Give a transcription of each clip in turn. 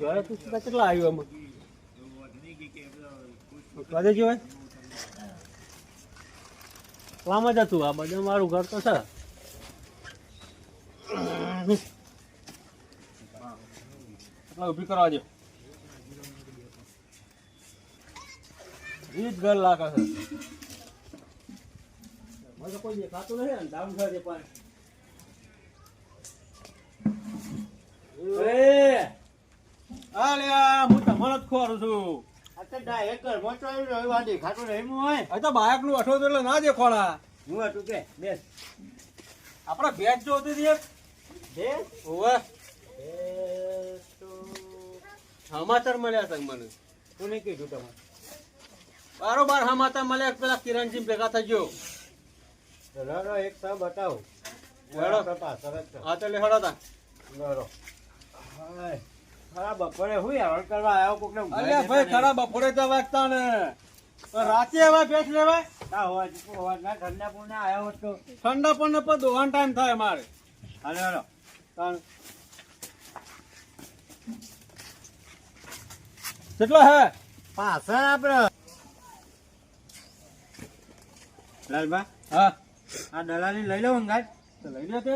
ઘર હતું કેટલા આવ્યું આમાં કદે જોય આમાં જ હતું આ બધું, મારું ઘર તો છે. ઊભી કરવા દો રીત ઘર લાગે છે. કોઈ દેખાતું નથી ને ડાઉન થાય પાણી એ આલ્યા હું તમારો જ ખોરું છું અત્યારે ડાયરેક્ટ ઘરમાં તો આવ્યું રહ્યું, આ દેખાતું નહીં હું હોય. આ તો બાયકનું અઠો એટલે ના દેખોડા હું હતું કે છું આપડે ભેજ જોતી તો સમાચાર મળ્યા હતા મને. કોને કીધું તમારે? બારોબાર સમાચાર મળ્યા પેલા કિરણજી ભેગા થઈ ગયો. લડો એક સા બતાવો. જ. હા તો લેહડો તા. લડો. હાય. ખરા બપોરે હું હેરાન કરવા આવ્યો કોકને ઊંઘાઈ અલ્યા ભાઈ ખરા બપોરે તો વાગતા ને રાતે હવે લેવાય? ના ના ઠંડા પૂર્ણ આવ્યો હોત તો. ઠંડા પણ પર દોવાન ટાઈમ થાય મારે હાલો હાલો. તાણ. કેટલો હે? પાછળ આપડે. લાલબા હા. આ દલાલી લઈ લો અંગાજ તો લઈ લે તે.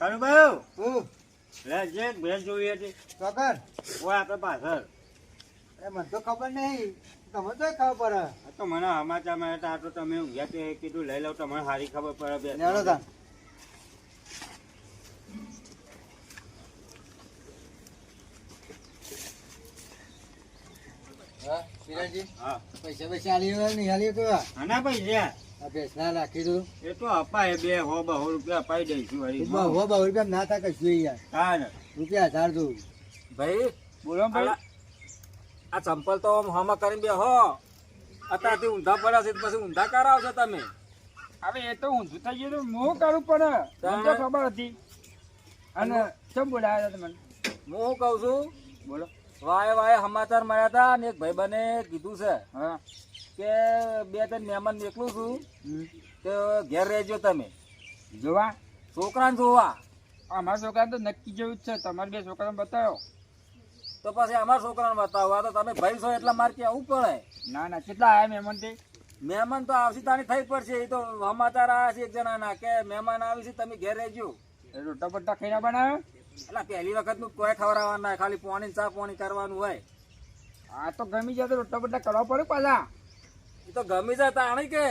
કાળુ ભાઈ લે જે ભેંસ જોઈ હતી. કાકા ઓય આપણે પાછળ. એ મને તો ખબર નહીં. તમે તો ખબર પડે. તો મને સમાચાર મળ્યા હતા તો તમે ઊંઘ્યા તે કીધું લઈ લઉં તમને સારી ખબર પડે બે. લેડો તા હા પૈસા પૈસા હાલી હાલી તો. આના પૈસા. ભેંસ રાખી દઉં. એ તો અપાય બે હો બહુ રૂપિયા અપાઈ દઈશું વળી. બહુ બહુ બહુ રૂપિયા ના થાય કશું યાર. હા ને. રૂપિયા હજાર દઉં. ભાઈ બોલો આલા- આ ચંપલ તો આમ હમા કરીને બે હો. અત્યારથી ઊંધા પડ્યા છે પછી ઊંધા કરાવશો તમે? હવે એ તો ઊંધું થઈ ગયું તો મોં કરવું પડે મને ખબર હતી. અને કેમ બોલાયા હતા તમને? હું શું કહું છું? બોલો. વાય વાય સમાચાર મળ્યા હતા અને એક ભાઈ બને કીધું છે. હા. કે બે ત્રણ મહેમાન નીકળું છું. તો ઘેર રહેજો તમે. જોવા? છોકરાને જોવા. અમારા છોકરા તો નક્કી જેવું જ છે. તમારે બે છોકરાને બતાવો. તો પછી અમારા છોકરાને બતાવો. તો તમે ભાઈ છો એટલા મારે ત્યાં આવું પડે. ના ના કેટલા આવ્યા મહેમાન તે? મહેમાન તો આવશે તાની થઈ પડશે. એ તો સમાચાર આવ્યા છે એક જણાના કે મહેમાન આવી છે તમે ઘેર રહેજો. રોટા બટ્ટા ખાઈને બનાવ્યો એટલે પહેલી વખતનું કોઈ ખવડાવવાના ખાલી પાણી ચા પાણી કરવાનું હોય. આ તો ગમી જાય તો રોટા બટ્ટા કરવા પડે પાછા. એ તો ગમી જાય તાણી કે.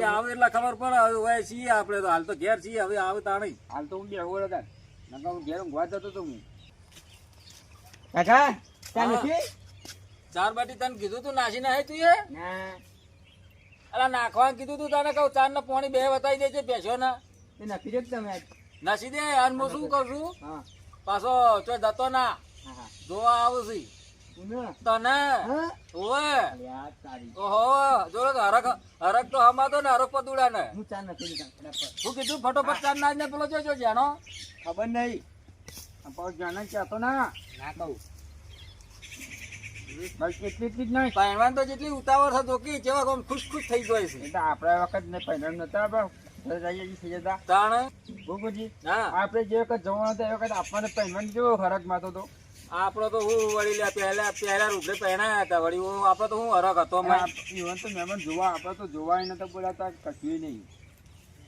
એ આવે એટલે ખબર પડે હવે હોય છીએ આપણે તો. હાલ તો ઘેર છીએ હવે આવે તાણી. હાલ તો હું બે ઓળખ હતા. નકર હું ઘેર ઊંઘવા જતો તો હું. કાકા ત્યાં નથી? ચાર બાટી તને કીધું તું નાસી ના તું એ? અરે અલા નાખવાનું કીધું તું તને કહું ચાર ને પોણી બે બતાવી દેજે બેસો ના. તે નક્કી જ તમે. નાસી દે અને હું શું કરું? છું હા. પાછો ચો જતો ના. હા હા. જોવા આવું છું. તને? હા? ઓવે. ઓહો જોડે તો હરક હરક તો હમાતો ને હરક પતુડા ને હું ચા નથી ફટાફટ. કીધું ફટોફટ ચાર નાજ ને પેલો જોજો જાનો ખબર નહીં પાછો જાણે ચાહતો ના. ના કહું. પહેરવાન તો જેટલી ઉતાવળ થતો કે જેવા આમ ખુશ ખુશ થઈ જાય છે. એટલે આપણા વખત ને પહેલા નતા હા આપણે જે વખત જવાનું હતો એ વખત આપણને પહેરવાન કેવો ફરક માતો તો આપડે તો હું વળી લે પહેલા પહેલા રૂપે પહેણાયા હતા વળી હું આપણો તો હું હરક હતો મેં ઈવન તો મહેમાન જોવા આપણે તો જોવાય નતા બોલાતા કશું નહીં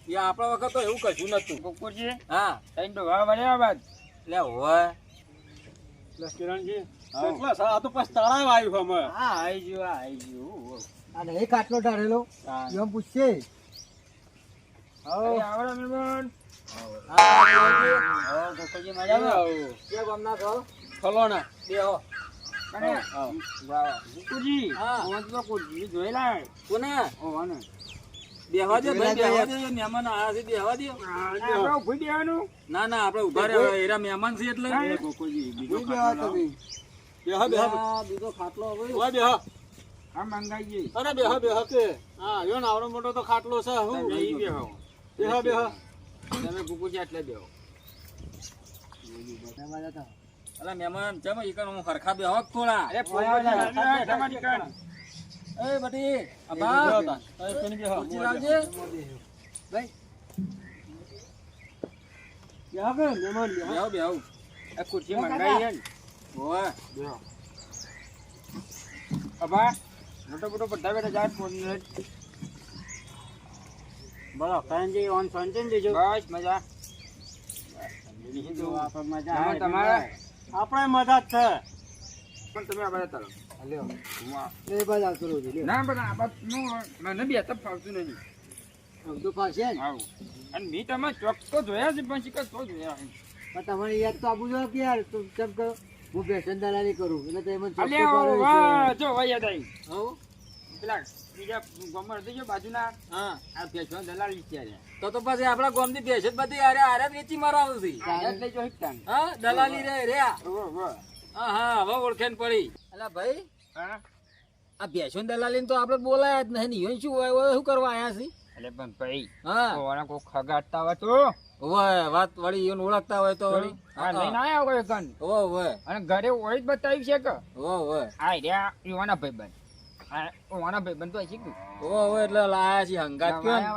એ આપણા વખત તો એવું કશું નતું કુકુરજી હા ટાઈમ તો વાળ વળ્યા બાદ એટલે હોય એટલે કિરણજી કેટલા સા- આ તો પછી તળાવ આવ્યું અમે હા આવી ગયો આ આઈ ગયો આ નહીં કાટલો ઢાળેલો એમ પૂછશે અરે આવડે મહેમાન હા ગોકળજી મજામાં કે ગામના છો ફલોના બે હો. ના ના આપણે ઊભા રહ્યા એરા મહેમાન છે એટલે. બીજો ખાટલો બેહો બેહો આ બીજો ખાટલો હવે. ઓય બેહો. આ મંગાઈએ. અરે બેહો બેહો કે. હા યો ને આવડો મોટો તો ખાટલો છે હું? બેહો. બેહો બેહો. તમે ગોકુજી એટલે બેહો. અલા મહેમાન ચમ ઈ કણ હું હરખા બેહો થોડા. અરે કાન એ બટી અબા. એ પેલી બેહો. ખુરશી લાવજે. બેહો કે મહેમાન બેહો. બેહો આ ખુરશી મંગાઈ હે ઓવે અબા મોટો મોટો બધા બેટા જાય ફોન ને. બોલો કરણજી ઓન સંજન દેજો બસ મજા. તમારે? આપણે મજા છે. પણ તમે આ બધા ચાલો લ્યો. એ બધા કરું છું ના પણ આ બાજુનું મને બી આ ફાવતું નહીં ફાવતું ફાવશે ને આવું. અને મેં તમે ચોક તો જોયા છે પણ શિકર તો જોયા પણ તમારે યાદ તો આપું જોઈએ કે યાર તું કેમ કરો હું ભેસન દલાલી કરું એટલે તો કરો જો યાદ આવી. હવ પેલા બીજા ગામમાં હતી બાજુના. હા. આ પેશવા દલાલી છે. તો તો પછી આપણા ગોમની જ બધી આરે આરે વેચી હા દલાલી રે રે હા હા હવે પડી. અલા ભાઈ હા? આ ભેંસો દલાલી તો આપણે બોલાયા જ નહીં. ઈયોને શું હોય હોય શું કરવા આયા છે એટલે પણ ભાઈ હા. કોઈ ખગાડતા હોય તો? ઓય વાત વળી ઈયોને ઓળખતા હોય તો. વળી? લઈને આયા કોઈ કન ઓ ઓય અને ઘરે ઓય જ બતાવી છે કે? ઓ ઓય આ રહ્યા યુવાના ભાઈબંધ. યુવાના ભાઈબંધ તો શીખ્યું ઓય એટલે લાયા છે હંગાત કયો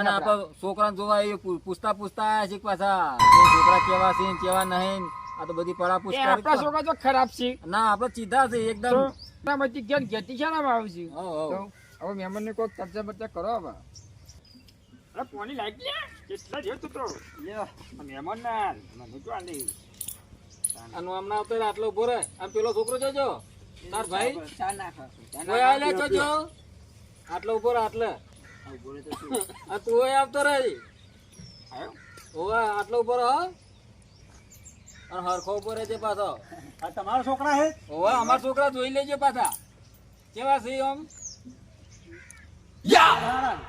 અને આપણે છોકરાને જોવા પૂછતા પૂછતા આયા છે પાછા. છોકરા કેવા છે કેવા નહીં આ તો બધી પડા પૂછતા આપણા છોકરા તો ખરાબ છે. ના આપણે સીધા છે એકદમ. તો ના બધી. હવે મહેમાન ને કોઈ ચર્ચા બર્ચા કરો હવે. અરે પોની લાગી લે કેટલા જેવું તું તો. મહેમાન ના મને તો આલે અને હમણાં આવતો આટલો ઊભો રહે. આમ પેલો છોકરો જોજો. તાર ભાઈ? ચા નાખો ચા કોઈ આલે જોજો આટલો ઉપર આટલે. આ તું હોય આવતો રહે. ઓવા આટલો ઉપર હો. અને હરખો ઉપર રહેજે પાછો. આ તમારા છોકરા હે? ઓવા અમારા છોકરા જોઈ લેજે પાછા. કેવા છે આમ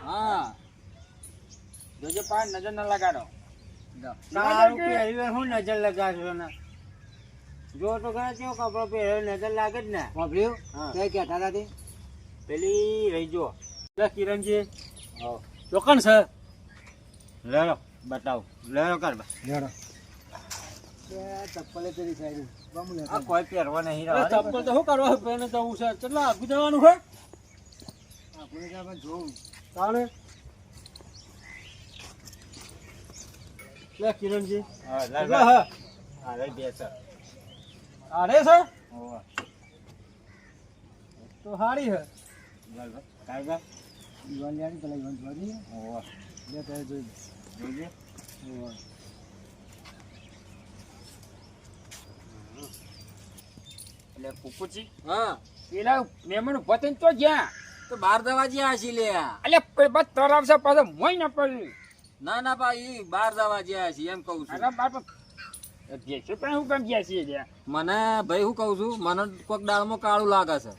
હા. જોજો પાન નજર ના લગાડો. સારું પહેર્યું હું નજર લગાડશો ને જો તો ઘણા તેવો કપડો પહેર્યો નજર લાગે જ ને. વાપર્યું. કઈ કહેતા હતા તે? પેલી રહી જો કિરણજી. ચોકન છે? લેડો બતાવો. લેડો કર લેડો. ચપ્પલે પેલી સાઈડ. આ કોઈ પહેરવા નહીં ચપ્પલ તો શું કરવા? પેને જવું છે. કેટલા આગું જવાનું છે? આપણે જોઉં તાણે? લે કિરણજી. હા, લે, હા હા, લઈ બેસ. આરે છે. તો સારી હે લે, લે. કાંઈ લે. યુવાન યાર પેલા યુવાન જોવા દઈએ લે તે જોઈ. જોજે. હોવે. એટલે કુકુચી હા પેલા મહેમાન થઈને તો ગયા તો બાર દવા જ્યાં હશી લે એટલે પેપર તરાવશે પાછો મોય ન પડી ના ના ભાઈ બાર દવા જ્યાં હશી એમ કહું છું અરે બાપ જેસે પણ હું કામ ગયા છીએ મને ભાઈ હું કહું છું મને કોક દાળમાં કાળું લાગે છે.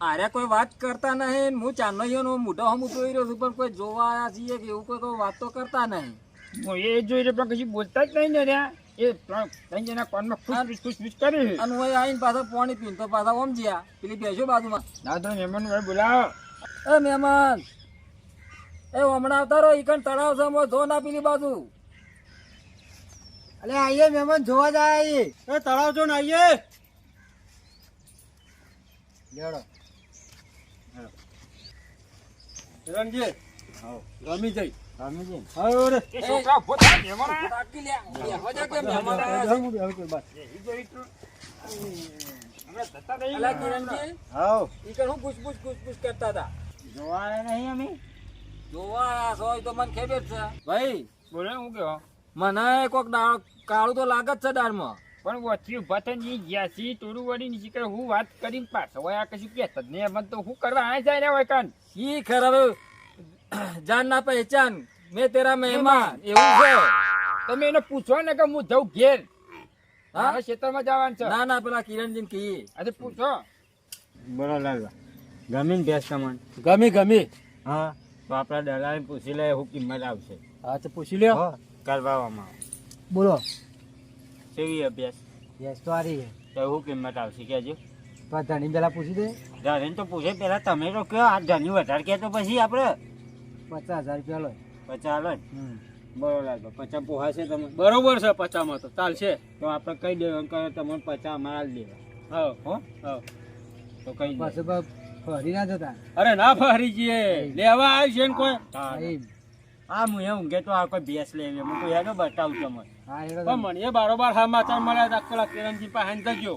અરે કોઈ વાત કરતા નહીં. હું ચાંદનો ઈયોનો મોઢો હમ જોઈ રહ્યો છું પણ કોઈ જોવા આયા છીએ કે એવું કોઈ કોઈ વાત તો કરતા નહીં. હું એ જોઈ રહ્યો પણ કશું બોલતા જ નહીં ને એ ત્રણ જણા કોનમાં ખુશ ખુશ ખુશ કરી અને હું આવીને પાછા પાણી પીને તો પાછા ઓમ જ્યા. પેલી બેસો બાજુમાં. ના તો મહેમાન ભાઈ બોલાવો. એ મહેમાન એ હમણાં આવતા રહો ઈકણ તળાવ છે મોં જો ના પેલી બાજુ. અલે આઈએ મહેમાન જોવા જાય એ તળાવ જો ને આઈએ લેડો કિરણજી રમી જઈ. સ્વામીજી. હા રે. એ છોકરા ભોતા મહેમાન આયા. લે. હવે કે મહેમાન આવ્યા છે. એ જો તું. અમે દત્તા દઈ અલા કિરણજી હાઉ. કે હું પૂછ પૂછ પૂછ કરતા હતા. જોવા નહીં અમે. જોવા આયા છો તો મને ખેબે છે. ભાઈ બોલે હું કહો મને કોક કાળું તો લાગે જ છે દાળમાં પણ વચ્યું ભતનજી જ્યાંથી ઈ ગયા વળી નીચે કરે હું વાત કરીને પાછો હોય આ કશું કહેતા જ નહીં. મને તો હું કરવા આ જાય ને હોય કાન? ઈ ખરાબ જાન ના પહેચાન. મેં તેરા મહેમાન. એવું છે. તમે એને પૂછો ને કે હું જઉં ઘેર. હા? ખેતરમાં જવાનું છે. ના ના પેલા કિરણજી ને કહીએ. અરે પૂછો. બોલો લાલવા ગમીને ભેંસ તમને ગમી ગમી. હા તો આપણા દલાલ પૂછી લે શું કિંમત આવશે. હા તો પૂછી લ્યો. હો, કરવાવામાં આવે. બોલો. કેવી અભ્યાસ? યસ તો આરી છે. તો હું કિંમત આવશે કેજો તો ધણી પેલા પૂછી દે. ધણી તો પૂછે પેલા તમે તો કયો આ ધણી વધારે કે તો પછી આપણે પચાસ હજાર રૂપિયા લો પચાસ લો બરોબર પચાસ પોહા છે તમે બરોબર છે પચામાં તો. ચાલશે. તો આપણે કહી દેવાનું? કે તમને પચા અમારા દેવા. હા હો? હા તો કઈ પછી ફરી ના જતા. અરે ના ફરી જઈએ લેવા આવી છે ને કોઈ આ હું એ ઊંઘે તો આ કોઈ ભેંસ લેવી હું તો હેડો બતાવું તમને. પણ મને બારોબાર સમાચાર મળ્યા હતા પેલા કિરણજી પાસે જજો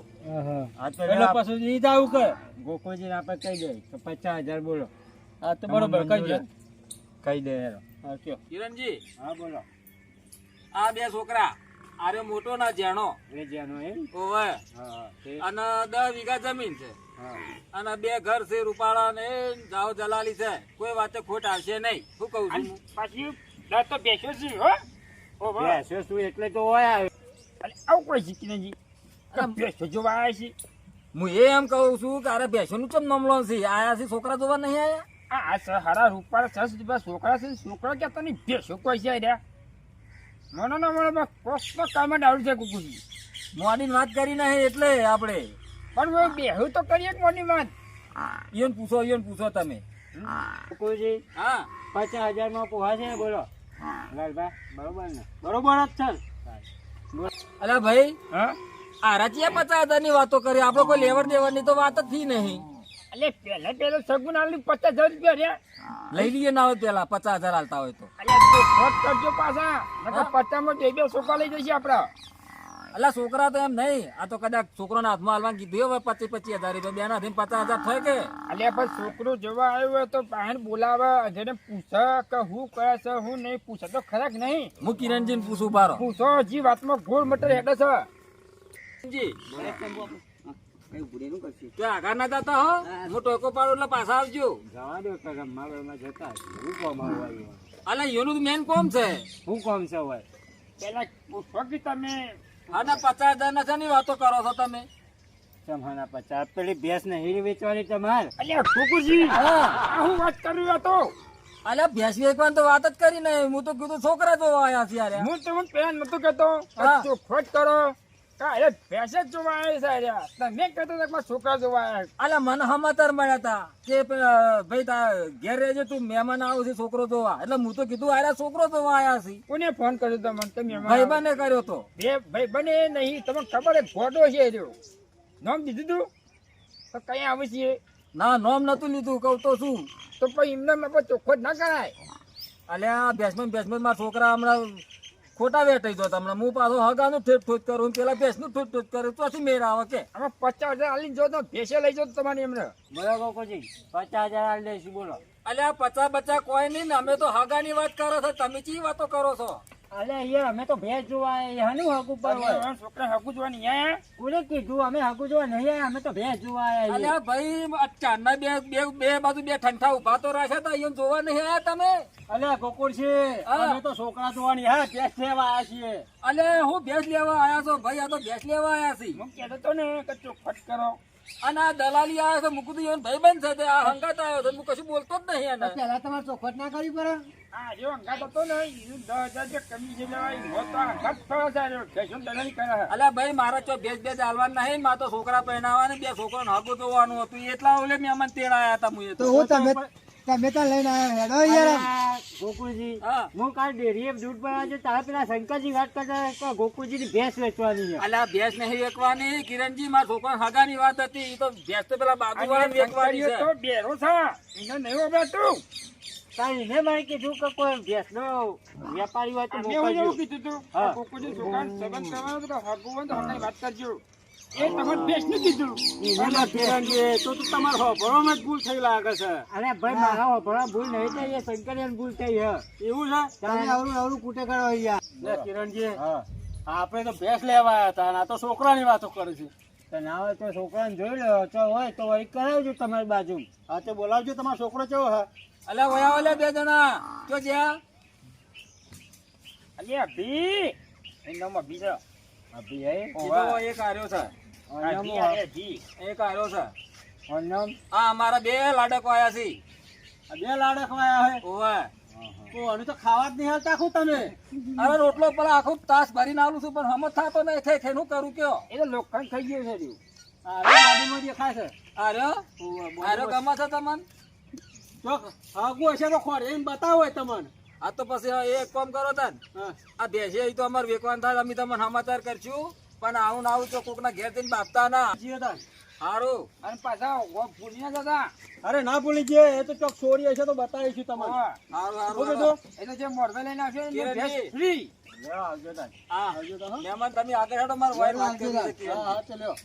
આ તો એટલે પછી ઈ જ કે? ગોકુળજી આપણે કહી દે તો પચાસ હજાર બોલો. હા તો બરોબર કહી દે. કહી દે હેડો. હા કયો કિરણજી. હા બોલો. આ બે છોકરા આરે મોટો ના જેણો એ જેનો એમ? ઓવે. અને દસ વીઘા જમીન છે. અને બે ઘર છે રૂપાળા ને જાઓ જલાલી છે. કોઈ વાતે ખોટ આવશે નહીં. શું કહું છું? પાછી ડર તો બેસ્યો છું હો. ઓ છું એટલે તો હોય આવું. કોઈ શીખી નહીં બેસ્યો જોવા આવ્યા છે. હું એ એમ કહું છું કે અરે બેસવાનું ચમ નમલો છે? આયા છે છોકરા જોવા નહીં આયા? આ આ હારા રૂપાળા સસ છોકરા છે છોકરા કે તને બેસ્યો કોઈ છે રહ્યા મને ના મને કોસ્ટ કામ ડાળું છે કુકુજી. મોડી વાત કરી નહીં એટલે આપણે. પણ બેહું તો કરીએ જ મોટી વાત. ઈયોને પૂછો ઈયોને પૂછો તમે. કોઈજી હા. પચાસ હજારમાં પોહા છે ને બોલો. બરોબર ને? બરોબર જ છે. અલા ભાઈ હા? આ રચિયા પચાસ હજારની વાતો કરી. આપણે કોઈ લેવડ દેવડની તો વાત જ થી નહીં. એટલે પેલા પેલો સગુન આલી પચાસ હજાર રૂપિયા રહ્યા. લઈ લઈએ ના હોય પેલા પચાસ હજાર હાલતા હોય તો. કરજો પાછા. નકર પચાસમાં બે બે સોફા લઈ જશે આપડા અલા છોકરા તો એમ નહીં. આ તો કદાચ છોકરાના હાથમાં હાલવા કીધું હવે પચીસ પચીસ હજાર રૂપિયા બેના પચાસ હજાર થાય કે? અલ્યા પણ છોકરો જોવા આવ્યો હોય તો બહાર બોલાવે જેને પૂછે કે હું કરે છે હું નહીં પૂછે તો ખરાક નહીં. હું કિરણજી ને પૂછું બારો પૂછો હજી વાતમાં ગોળ મટર હેડે છે. કિરણજી, તે આગળ ના જતા હો. હું. ટોકો પાડું એટલે પાછા આવજો. જવા દો તો જતા શું કોમ આવું આવ્યું? અલા એનું મેન કોમ છે. હું કોમ છે હોય પેલા પૂછો કે તમે આના પચાસ હજાર ના શેની વાતો કરો છો તમે? તમારા પચાસ પેલી ભેંસ હીરી વેચવાની તમારે અલ્યા ઠુકુજી આ હું વાત કરી હતો અલ્યા ભેંસ વેચવાની તો વાત જ કરી ને હું તો કીધું છોકરા જોવા આવ્યા છે યાર. હું તમને પેલા નતો કહેતો. કે કરો. કે અરે ભેંસ જ જોવા આવ્યા છે તમે કહેતા હતા મારા છોકરા જોવા આવ્યા અલા મને સમાચાર મળ્યા હતા કે ભાઈ તા ઘેર રહેજે તું મહેમાન આવું છે છોકરો જોવા. એટલે હું તો કીધું આયા છોકરો જોવા આયા છે. કોને ફોન કર્યો તમને તમે ભાઈ બને કર્યો તો. બે ભાઈ બને નહીં. તમને ખબર એક ફોટો છે જો. નામ દીધું તું? તો કઈ આવે છે? ના નોમ નતું લીધું કહું તો શું? તો પછી એમને ચોખ્ખો જ ના કરાય. અલ્યા ભેંસમાં ભેંસમાં મારા છોકરા હમણાં ખોટા વેટાઈ દો તમને હું પાછો હગાનું ઠેઠ ઠોટ કરું પેલા ભેંસનું ઠોટ ઠોટ કરું તો શું મેળ આવે કે? અમે પચાસ હજાર આલી જો તો ભેસે લઈ જો તો તમારી એમને. બરાબર ગોકુળજી પચાસ હજાર આલી દઈશું બોલો. અલ્યા પચાસ બચા કોઈ નહીં ને અમે તો હગાની વાત કરો છો તમે ચી વાતો કરો છો? અલે યાર અમે તો ભેજ જોવા હાનું હક હોય. છોકરા હકુ જોવાની આયા? કોને કીધું? અમે હકુ જોવા નહીં આયા. અમે તો ભેંસ જોવા આયા અલ્યા ભાઈ ચારના બે બે બે બાજુ બે ઠંઠા ઊભા તો રાખ્યા તો અહીંયા જોવા નહીં આયા તમે? અલ્યા ગોકુળ છે. અમે તો છોકરા જોવાની હા ભેજ લેવા આયા છીએ. અલે હું ભેંસ લેવા આયા છો? ભાઈ આ તો ભેજ લેવા આયા છે. હું કહેતો તો ને કે ફટ કરો. અને આ દલાલી આવે છે મુકું તો ભાઈ બંધ છે આ હંગાત આવ્યો છે હું કશું બોલતો જ નહીં એને. પેલા તમારે ચોખવટ ના કરવી પડે. આ જો અંગાત હતો ને ઈ દસ હજાર જે કમિશન લેવાય એનો તો અંગાત થયો છે આ રહ્યો. ફેશન દલાલી કરે. છે. અલ્યા ભાઈ મારા ચો ભેંસ ભેંસ હાલવાનું નહીં. મારે તો છોકરા પહેરાવવાના બે છોકરાને હગું જોવાનું હતું. એટલા ઓલે મહેમાન તેડ આયા હતા મુએ તો. તો હું તમે તમે ત્યાં લઈને આવ્યા હેડો યાર ગોકુળજી હું. કાલ ડેરીએ દૂધ ભરવા જો તારા પેલા શંકરજી વાત કરતા કે ગોકુળજીની ભેંસ વેચવાની છે. અલ્યા ભેંસ નહીં વેકવાની કિરણજી મારા છોકરા હગાની વાત હતી. ઈ તો ભેંસ તો પેલા બાજુ અને વેકવાની શંકરીઓ છે. તો બેરો છે. એને નહીં વપરાતું. તારી એને મને કીધું કે કોઈ ભેંસનો વેપારી હોય તો મોકલજો. કીધું તું. આ કોકોજી સંબંધ કરવાનો હતો કે તો હગાની વાત કરજો. એ કીધું. તો તો તમારે હોભળવામાં જ ભૂલ થઈ લાગે છે. અરે ભાઈ મારા વપરા ભૂલ નહીં થઈ એ શંકરિયાની ભૂલ થઈ હે એવું છે? તમે અવરું અવરું કૂટે કરો યાર લે કિરણજી. આપણે તો ભેંસ લેવા આવ્યા હતા અને આ તો છોકરાની વાતો કરે છે. ના હોય તો છોકરાને જોઈ લો તો હોય તો વળી કરાવજો તમારી બાજુ હા તો બોલાવજો તમારો છોકરો કેવો હા અલ્યા વયા ઓલે બે જણા. તો જ્યાં. અલ્યા અભી એ નામમાં ભી છે. અભી હે. કીધો એક આર્યો છે. આ ભી આ ભી. એક છે. આ અમારા બે લાડકો આયા છે. બે લાડક આયા હે ઓવે. તો ખાવા જ નહીં હાલતા આખું તમે. અરે રોટલો પેલા આખું તાસ ભરીને આલું છું પણ હમત થતો નહીં. થઈ થઈ કરું કયો? એ લોખંડ થઈ ગયું છે રહ્યું. આ ગાડીમાં દેખાય છે. આર્યો? આર્યો ગમે છે તમને? જો આગું હશે તો ખોર એમ બતાવો તમને. આ તો પછી એક કામ કરો તન. આ બેસે તો અમારે વેકવાન થાય અમે તમને સમાચાર કરશું. પણ આવું ને આવું તો કોકના ઘેર જઈને બાપતા ના. સારું અને પાછા ભૂલી ના જતા. અરે ના ભૂલી ગયા એ તો ચોક છોડી હશે તો બતાવીશું તમારે. સારું સારું એટલે જે લઈને આવશે. હા. આવજો મહેમાન તમે આગળ હેડો મારે છે હા હા ચાલ્યો.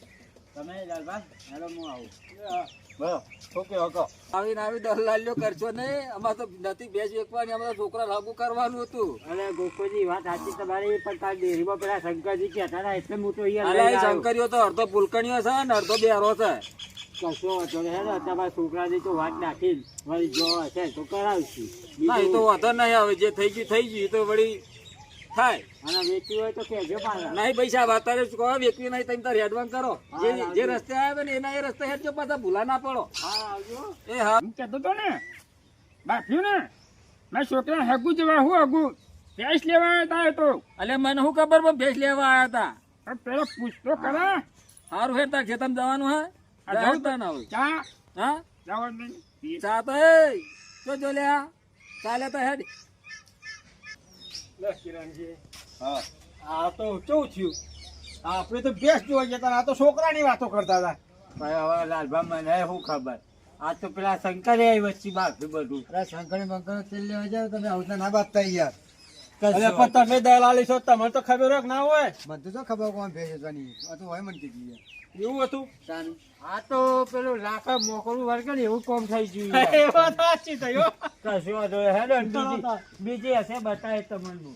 તમે લાલભાઈ હેલો હું આવું. બરાબર ઓકે ઓકે આવીને આવી કરશો નહીં. અમારે તો નથી બેસ વેચવાની અમારે તો છોકરા લાગુ કરવાનું હતું. અને ગોકુજી વાત સાચી તમારી પણ તાર ડેરીમાં પેલા શંકરજી કહેતા હતા એટલે હું તો અહીંયા. શંકરીઓ તો અડધો પુલકણીઓ છે ને અડધો બેરો છે. કશો વાંધો નહીં. ને તમારા છોકરાની તો વાત નાખી વળી જો હશે તો કરાવશું. ના એ તો વાંધો નહીં હવે જે થઈ ગયું થઈ ગયું તો વળી થાય. અને વેચવી હોય તો કેજો પાછા. નહીં પૈસા અત્યારે જ કહો વેચવી નહીં તમે તાર હેડવાન કરો. જે જે રસ્તે આવે ને એના એ રસ્તે હેડજો પાછા ભૂલા ના પડો. હા આવજો એ હા. કહેતો તો ને બાફ્યું ને મેં છોકરા હગુ જવા હું હગુ. ભેંસ લેવા આવ્યા તા એટલે મને શું ખબર પણ ભેંસ લેવા આવ્યા હતા પેલો પૂછતો ખરા. સારું હેડ તાર ખેતમ જવાનું હે? તાર ના હોય. ચા. હા? જવા ચા તો એ જો લ્યા. ચાલે તો હેડ. કિરણજી. હા. આ તો કેવું થયું? આપણે તો બેસ્ટ જોવા જતા આ તો છોકરાની વાતો કરતા હતા. ભાઈ હવે લાલભાઈ મને શું ખબર? આ તો પેલા શંકરે વચ્ચે બાકી બધું. અરે શંકર બંકર તેલ લેવા જાવ તમે આવું ના બાતતા યાર પણ તમે દલાલી છો તમને તો ખબર હોય ના હોય. મને તો ખબર કોણ ભેજ જવાની આ તો હોય મને કીધી યાર એવું હતું આ તો પેલું લાખા મોકળું વર્ગે ને એવું કોમ થઈ ગયું યાર. એ વાત સાચી હો. કશો હેડો બીજી હશે બતાવે તમને.